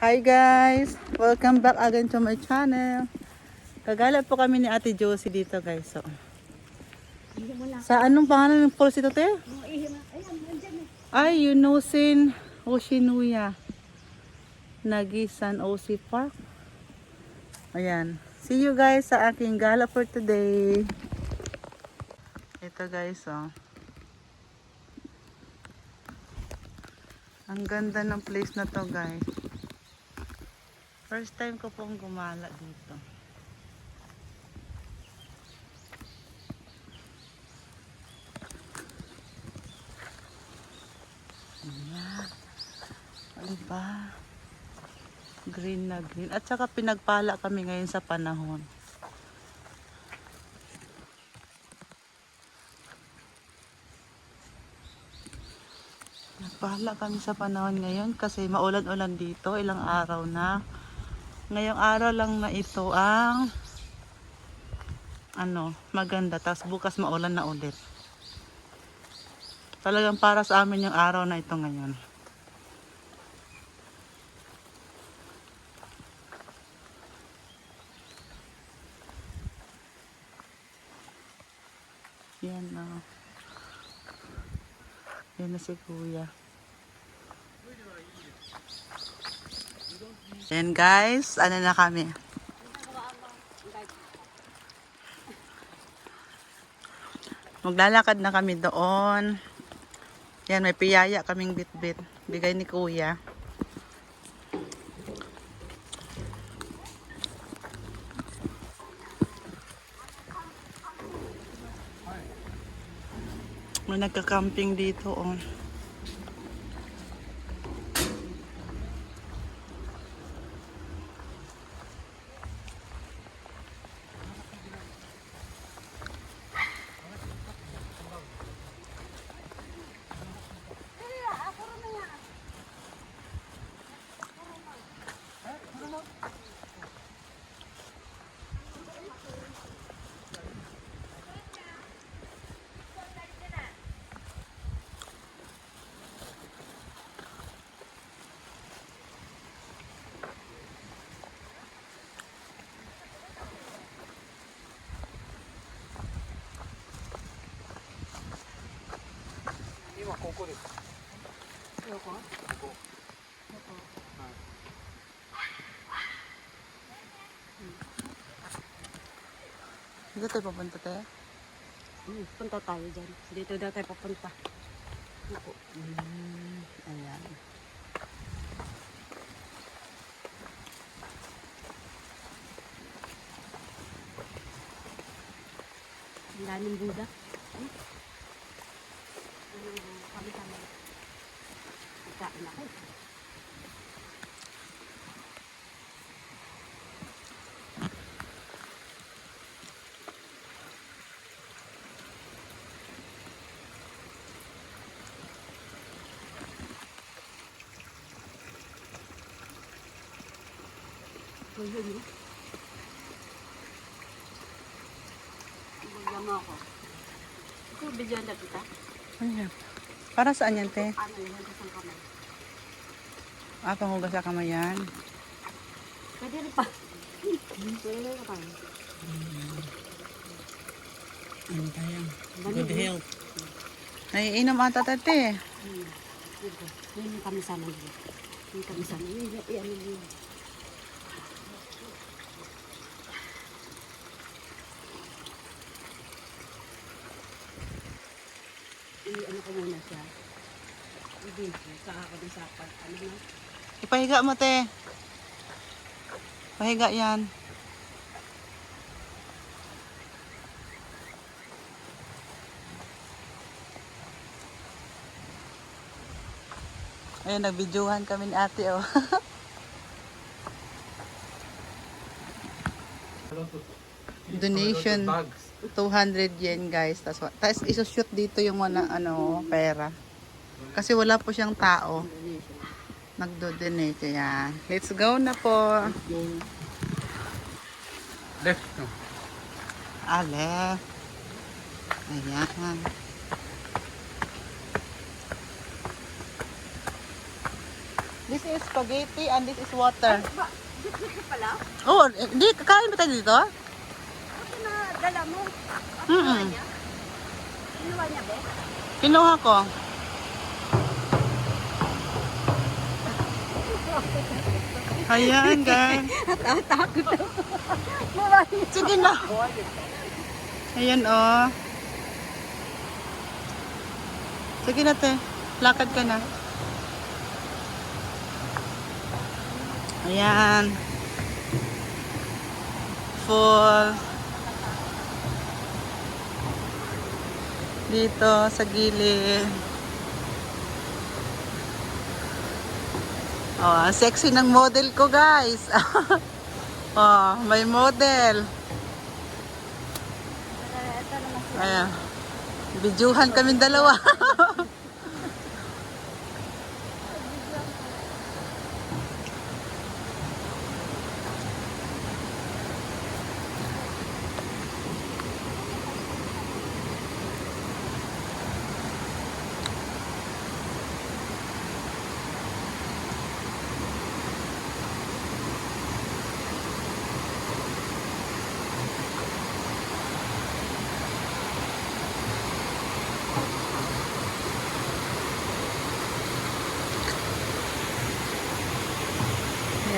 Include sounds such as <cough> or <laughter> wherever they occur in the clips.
Hi guys! Welcome back again to my channel. Kagala po kami ni Ate Josie dito guys. So, sa anong pangalan ng falls ito te? Ay, Yunusin Oshinuya. Nagisan OC Park. Ayan. See you guys sa aking gala for today. Ito guys, oh. Ang ganda ng place na to guys. First time ko pong gumala dito. Ayan. Ano ba? Green na green. At saka pinagpala kami ngayon sa panahon. Nagpala kami sa panahon ngayon kasi maulan-ulan dito. Ilang araw na. Ngayong araw lang na ito ang ano, maganda. Tapos bukas maulan na ulit. Talagang para sa amin yung araw na ito ngayon. Yan na. Yan na si kuya. Yan guys, ano na kami. Maglalakad na kami doon. Yan, may piyaya kaming bitbit. Bigay ni kuya. May nagka-camping dito, oh. Dito tayo papunta tayo. Hmm, punta tayo dyan. Dito daw tayo papunta. Ako. Ayan. Ang daming Buddha. Hmm? Ano, kami kami. Kain ako. So, yun, no? Maglama ako. Ito, bigyan na kita. Ayan. Para saan yan, te? Ano yun, sa kamay. Ah, panghugas sa kamay yan. Pwede rin pa. Pwede rin pa. Ano tayo? Good health. Naiinom ata tate. Hmm. Yun yung kami sana dito. Yung kami sana. Yun, yun, yun, yun, yun. I- ano ko muna siya. Hindi, saka ako din sa pag, ano na. Ipahiga mo, te. Pahiga yan. Ayun, nagbidyuhan kami ni ate, oh. <laughs> Donation 200 yen guys. Tapos tas isushoot dito yung mga ano, pera. Kasi wala po siyang tao. Nagdo-donate yan. Let's go na po. Left. No. Ale. Ayan. This is spaghetti and this is water. Ba, dito pala? Oh, hindi, kakain ba tayo dito? Ito na dala mo. At Mm-mm. kinuha niya? Kinuha niya, be? Kinuha ko. <laughs> Ayan, guys. Natatakot ako. <laughs> Sige na. Ayan, oh. Sige na, te. Lakad ka na. Ayan. Full. Dito, sa gilid. Oh, sexy ng model ko, guys. <laughs> oh, may model. Ayan. Bidyuhan kami dalawa. <laughs>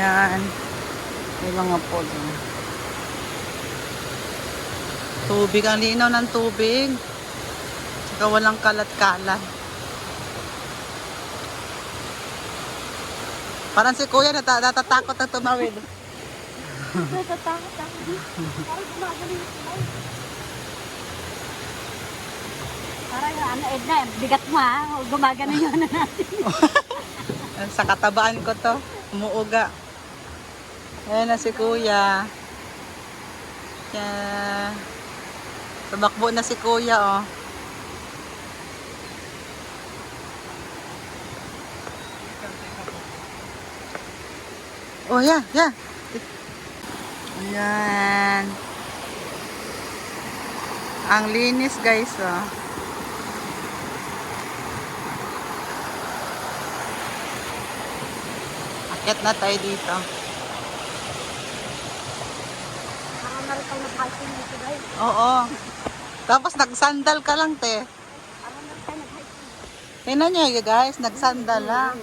Ayan. May mga pod. oh. Tubig. Ang linaw ng tubig. Saka walang kalat-kalat. Parang si kuya nata natatakot na tumawid. Natatakot ako. Parang kulay. Parang ano, Edna, bigat mo ha. Gumagano yun na natin. Sa katabaan ko to. Umuuga. Ayan na si kuya. Yan. Tumakbo na si kuya, oh. Oh, yeah, yeah. Ayan. Ang linis, guys, oh. Akyat na tayo dito. Tayo nag-hiking dito guys. Oo. Tapos nagsandal ka lang, te. Parang narin tayo nag-hiking. Tingnan nyo, you guys, nagsandal lang.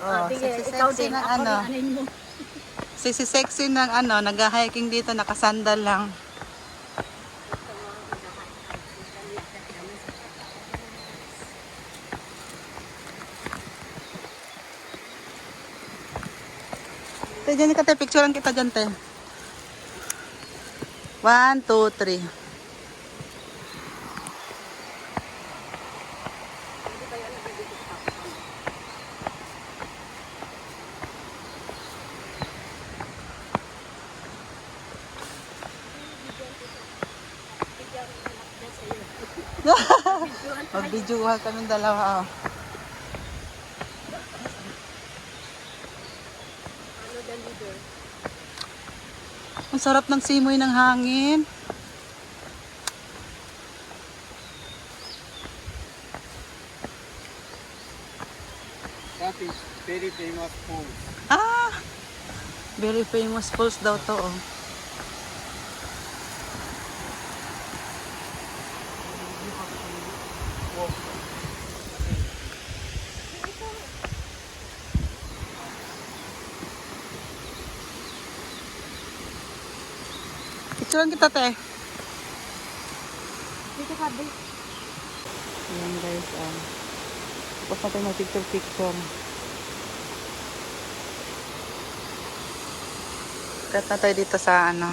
Oh, Oh, sige, sexy, ikaw sexy din. ng Ako ano. rin, anin mo. Sisi <laughs> sexy ng ano, nag-hiking dito, nakasandal lang. Te, dyan ka, te. Picturean kita dyan, te. One, two, three. <laughs> Mag-videohan kami dalawa. Oh. Ang sarap ng simoy ng hangin. That is very famous food. Ah! Very famous falls daw to, oh. Picturean kita, te. Dito ka, be. Ayan, guys, oh. Tapos natin mag-picture-picture. Kat na tayo dito sa ano,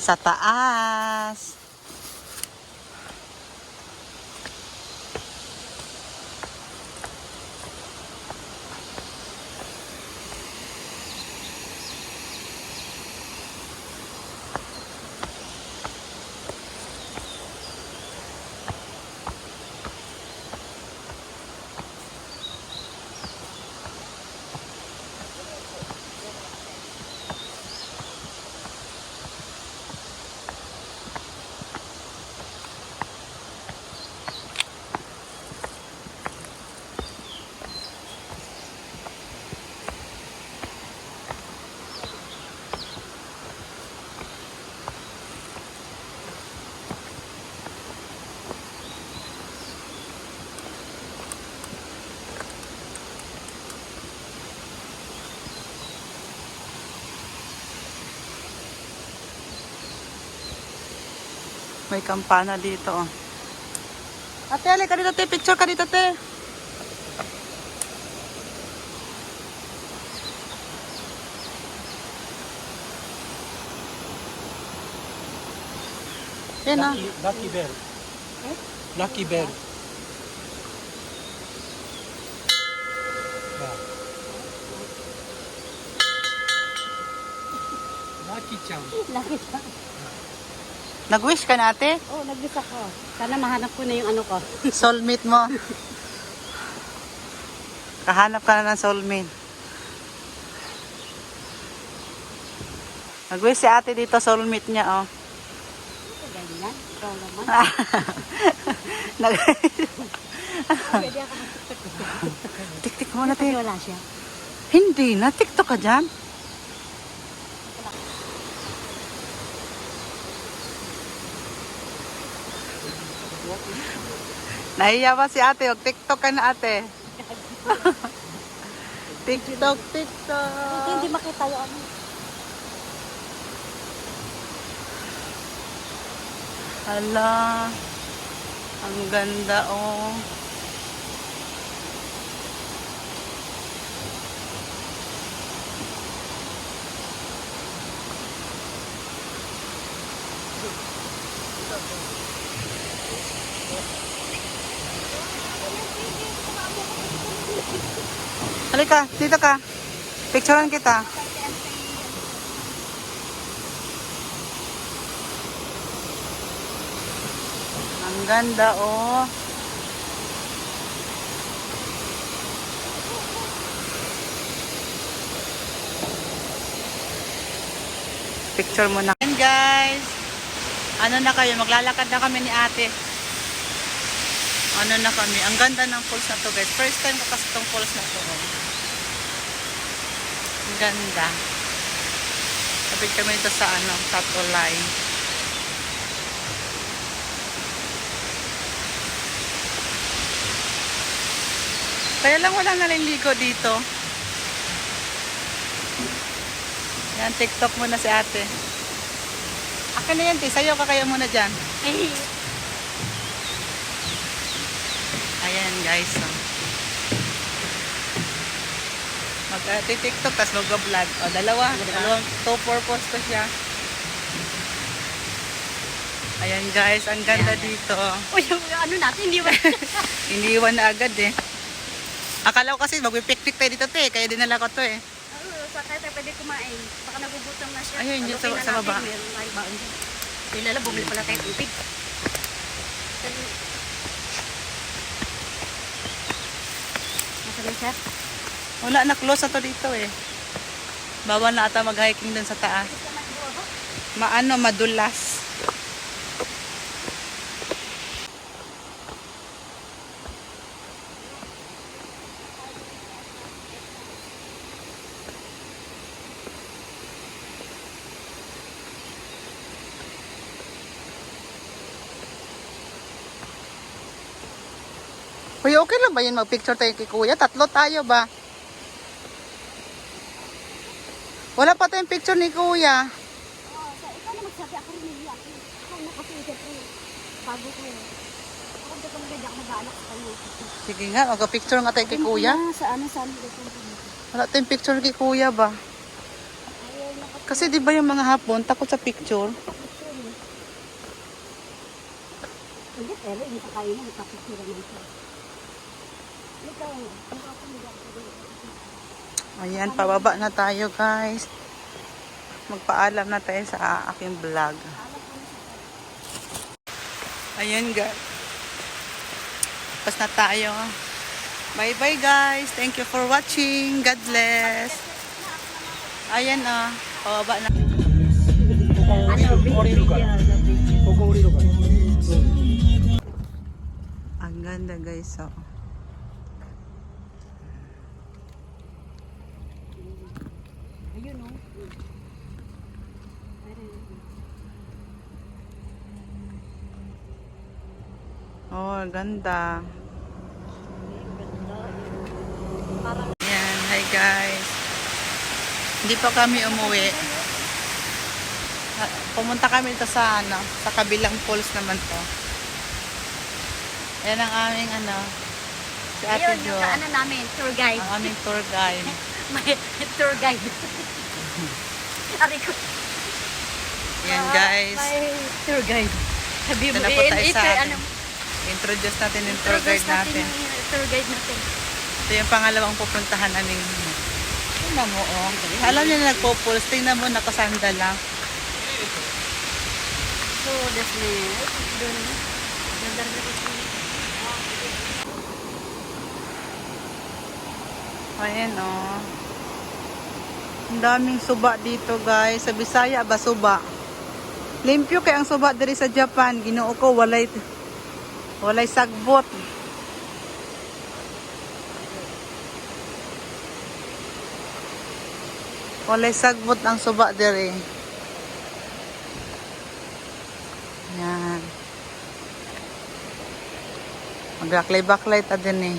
sa taas. May kampana dito, oh. Ate, ali ka dito, te. Picture ka dito, te. Yan, ah. Lucky. Lucky Bear. Yeah. Lucky Charm. Laki siya. Nag-wish ka na, ate? Oo, oh, nag-wish ako. Sana mahanap ko na yung ano ko. <laughs> Soulmate mo. Kahanap ka na ng soulmate. Nag-wish si ate dito, soulmate niya, oh. Ganyan. Ikaw naman. Tik-tik mo na, te. wala siya. Hindi na, TikTok ka dyan. Nahiya ba si ate? Huwag TikTok ka na ate. <laughs> TikTok, TikTok. Hindi makita yung ano. Hala. Ang ganda oh. Halika, dito ka. Picturean kita. Ang ganda, oh. Picture mo na. And guys, ano na kayo, maglalakad na kami ni ate. Ano na kami, ang ganda ng falls na to guys. First time ko kasi itong falls na to. oh. Ang ganda. Sabit kami dito sa ano, Tatolay. Kaya lang wala naliligo dito. Yan, TikTok muna si ate. Akin na yan, te. Sayo ka kaya muna dyan. Eh, Ayan, guys. Oh. Mag uh, TikTok tas mag-vlog. O, dalawa. Dalawang two purpose ko siya. Ayan, guys. Ang ganda dito. Uy, yung ano natin, hindi ba? <laughs> Iniwan na agad eh. Akala ko kasi magpipikpik tayo dito, te. Kaya dinala ko to eh. Oo, sa kaya tayo pwede kumain. Baka nagugutom na siya. Ayun, yun sa- sa baba. Meron tayong baon dyan. Ilala, bumili pala tayo tubig. Siya? Wala na, close na to dito eh. Bawal na ata mag-hiking dun sa taas. Maano, madulas. Okay lang ba yun mag-picture tayo kay kuya? Tatlo tayo ba? Wala pa tayong picture ni kuya. Oo, sa ikaw na magsabi ako rin niya. Ako na kasi bago ko eh. Ako dito kung hindi ako mag-aanak sa kanya. Sige nga, mag-picture nga tayo kay kuya. Sa ano, sa ano dito. Wala tayong picture kay kuya ba? Kasi di ba yung mga hapon, takot sa picture? Hindi, pero hindi pa kayo na, magpapicture naman siya. Ikaw, ikaw ako hindi ako Ayan, pababa na tayo guys. Magpaalam na tayo sa aking vlog. Ayan guys. Tapos na tayo. Bye bye guys. Thank you for watching. God bless. Ayan ah. Oh. Pababa na. Ang ganda guys. Oh. Oh, ganda. Ayan, hi guys. Hindi pa kami umuwi. Pumunta kami dito sa ano, sa kabilang falls naman to. Yan ang aming ano, si Ate Ayun, Jo. yung kaano namin, tour guide. Ang aming tour guide. <laughs> May tour guide. <laughs> Ari ko. Yan guys. May tour guide. Sabi mo, po tayo sa i- atin. Introduce natin yung tour guide natin. yung tour guide natin. Ito yung pangalawang pupuntahan namin. Tingnan mo, oh. Alam niyo na nagpo-pulse. Tingnan mo, nakasandal lang. So, that's me. Doon. Ganda rin ako. Ayan, oh. Ang daming suba dito, guys. Sa Bisaya ba suba? Limpyo kay ang suba diri sa Japan. Ginoo ko, walay, walay sagbot. Walay sagbot ang suba diri. Yan. Maglaklay-baklay ta din eh.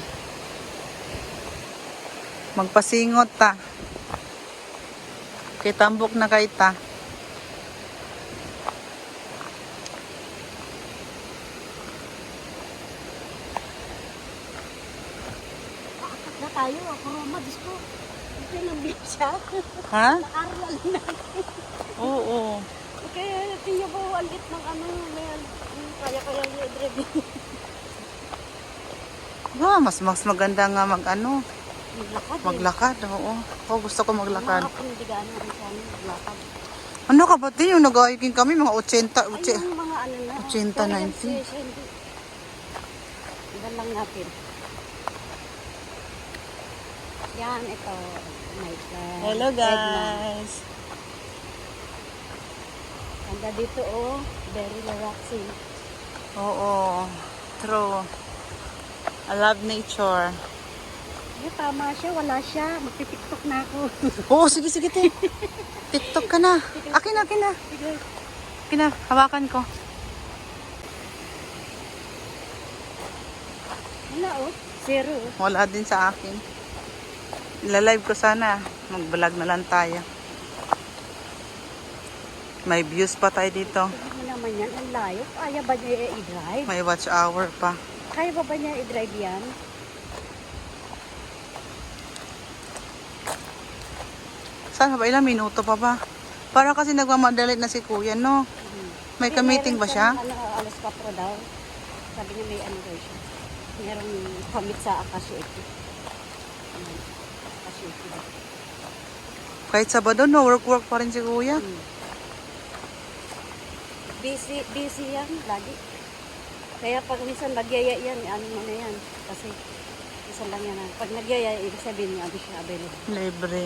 Magpasingot ta. Kay tambok na kay ta. Akat na tayo. Ako Roma, Diyos ko. Ito lang siya. Ha? Nakaral na. Oo. Kaya tingnan ko alit ng ano, may kaya-kaya yung driving. Ah, mas mas maganda nga mag ano, Maglakad. eh. maglakad. Oo. Ako gusto ko maglakad. Mga kapundigaan ang sana maglakad. Ano ka ba yung nag-hiking kami mga 80, Ay, uche. yung mga ano na. 80, Sorry, 90. siya- hindi. Lang natin. Yan, ito. Oh my God. Hello guys. Ganda dito, oh. Very relaxing. Oo. True. I love nature. Ay, tama siya. Wala siya. Magtitiktok na ako. <laughs> Oo, sige, sige, te. TikTok ka na. Akin na, akin na. Sige. Akin na, hawakan ko. Wala, oh. Zero. Wala din sa akin. Ilalive ko sana. Mag-vlog na lang tayo. May views pa tayo dito. Mo naman yan. Ang layo. Kaya ba niya i-drive? May watch hour pa. Kaya ba ba niya i-drive yan? Sana ba? Ilang minuto pa ba? Para kasi nagmamadali na si kuya, no? May Eh, ka-meeting ba siya? Ano, alas 4 daw. Sabi niya may ano daw siya. Merong commit sa Akasio Eki. Ayan. Kahit Sabado, no? Work-work pa rin si kuya. Hmm. Busy, busy yan lagi. Kaya pag minsan nagyaya yan, ano mo na yan. Kasi minsan lang yan. Pag nagyaya, ibig sabihin niya, ano siya available. Libre.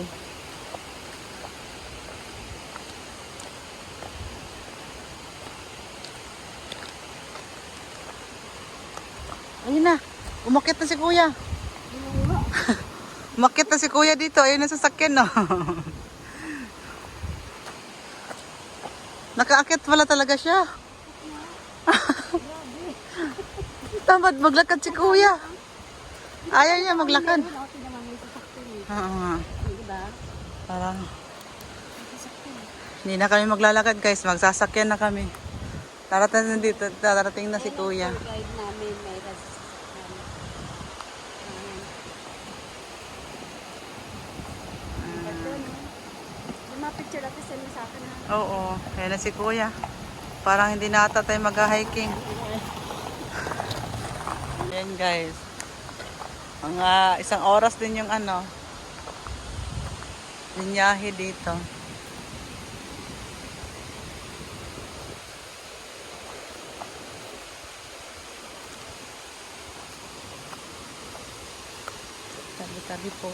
Ayun na. Umakit na si kuya. <laughs> Umakit na si kuya dito. Ayun na sasakyan, no? <laughs> Nakaakit pala talaga siya. <laughs> Tamad maglakad si kuya. Ayaw niya maglakad. Oo nga. Parang hindi na kami maglalakad guys. Magsasakyan na kami. Darating na dito. Darating na si kuya. Tour guide namin may ras. Lumapit siya dati sa sa akin ha. Oo. Ayan na si kuya. Parang hindi na ata tayo mag-hiking. <laughs> Ayan guys. Mga isang oras din yung ano. Linyahe dito. Tabi-tabi po.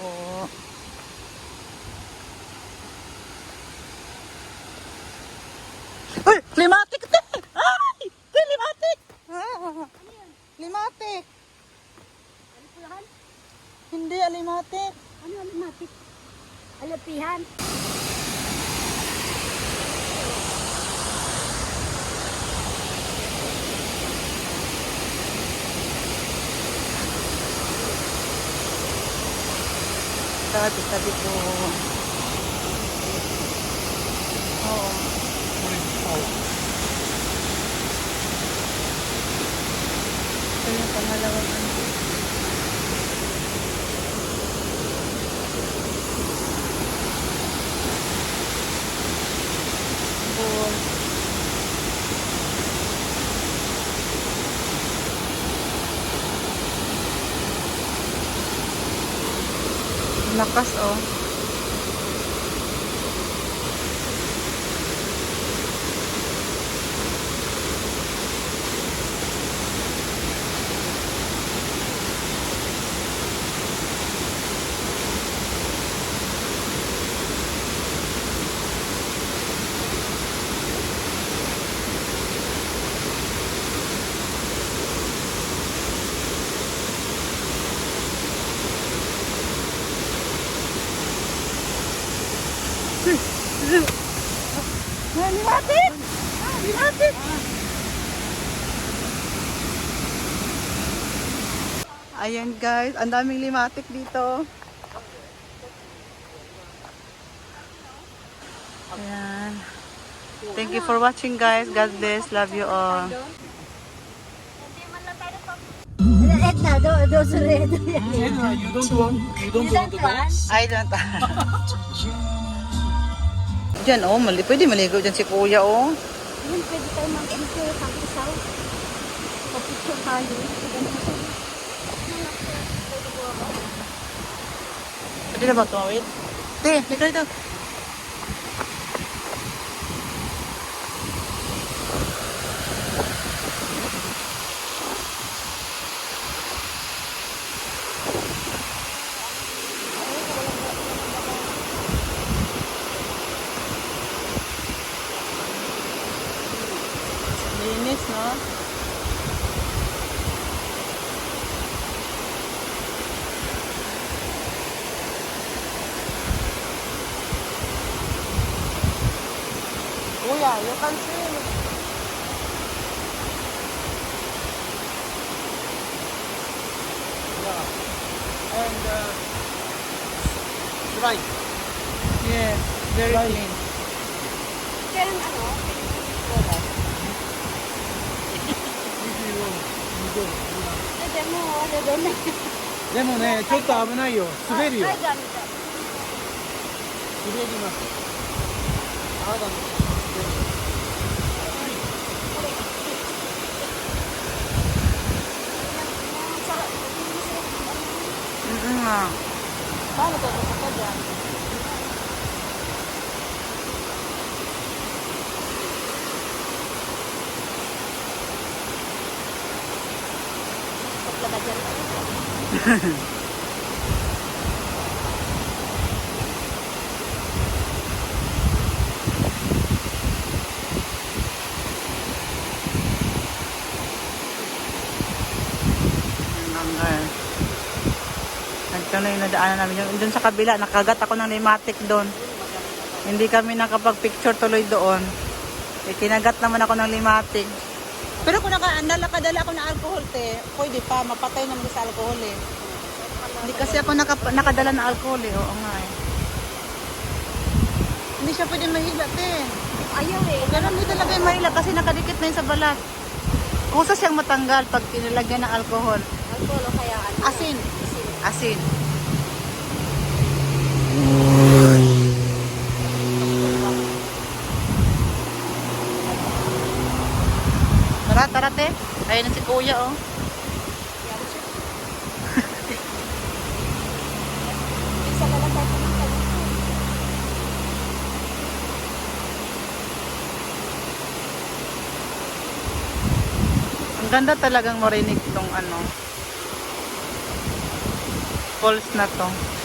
Uy! Limatik! te! Ay! Te, limatik! Ah, limatik! Ano po yan? Hindi, alimatik. Ano ano mapit? Alapihan. Tabi-tabi po. Oo. Falls. 最近和他在外边 Ayan guys, ang daming limatik dito. Ayan. Thank you for watching guys. God bless. Love you all. Red na, do, do, so red. You don't want, you don't want to dance? I don't. Diyan oh, mali, pwede maligo dyan si kuya oh. Pwede tayo mag-enjoy sa isaw. Papicture tayo. Pwede na ba tumawid? Te, liga dito. And uh, dry. Yes, very clean. Kaya ano? If you want, you go. Pwede mo, ano doon na. でもね、ちょっと危ないよ。滑るよ。はい、滑 gamit ka. ります。あなたの nga. Paano ka ka dyan? Paglaga <laughs> dyan. Ang guys. Ito na yung nadaanan namin. Yung, doon sa kabila, nakagat ako ng limatic doon. Hindi kami nakapag-picture tuloy doon. Eh, kinagat naman ako ng limatic. Pero kung naka, nalakadala ako ng alcohol, te, pwede pa, mapatay naman sa alcohol eh. Hindi kasi ako naka, nakadala ng alcohol eh. Oo nga eh. Hindi siya pwede mahila, te. Ayaw eh. Ganun hindi talaga yung mahila kasi nakadikit na yun sa balat. Kusa siyang matanggal pag pinilagyan ng alcohol. Alcohol o kaya ano? Asin. Asin. Tara, tara, te. Ayun na si kuya, oh. Ang ganda talagang marinig tong ano. Falls na to.